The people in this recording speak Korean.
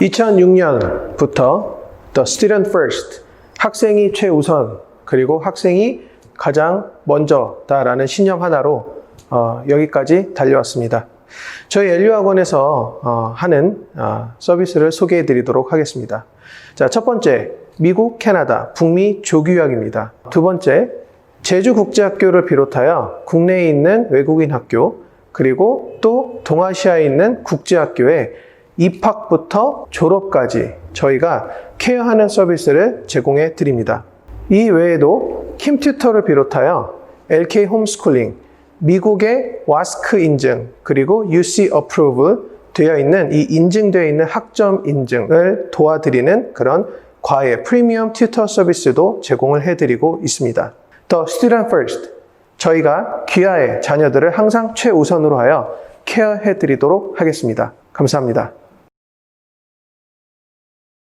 2006년부터 The Student First, 학생이 최우선, 그리고 학생이 가장 먼저다라는 신념 하나로 어, 여기까지 달려왔습니다. 저희 엘류학원에서 어, 하는 어, 서비스를 소개해 드리도록 하겠습니다. 자, 첫 번째, 미국, 캐나다, 북미 조교학입니다. 두 번째, 제주국제학교를 비롯하여 국내에 있는 외국인 학교, 그리고 또 동아시아에 있는 국제학교에 입학부터 졸업까지 저희가 케어하는 서비스를 제공해 드립니다. 이 외에도 킴 튜터를 비롯하여 LK 홈스쿨링, 미국의 와스크 인증, 그리고 UC 어프로브 되어 있는 이 인증되어 있는 학점 인증을 도와드리는 그런 과외 프리미엄 튜터 서비스도 제공을 해드리고 있습니다. The Student First. 저희가 귀하의 자녀들을 항상 최우선으로 하여 케어해 드리도록 하겠습니다. 감사합니다.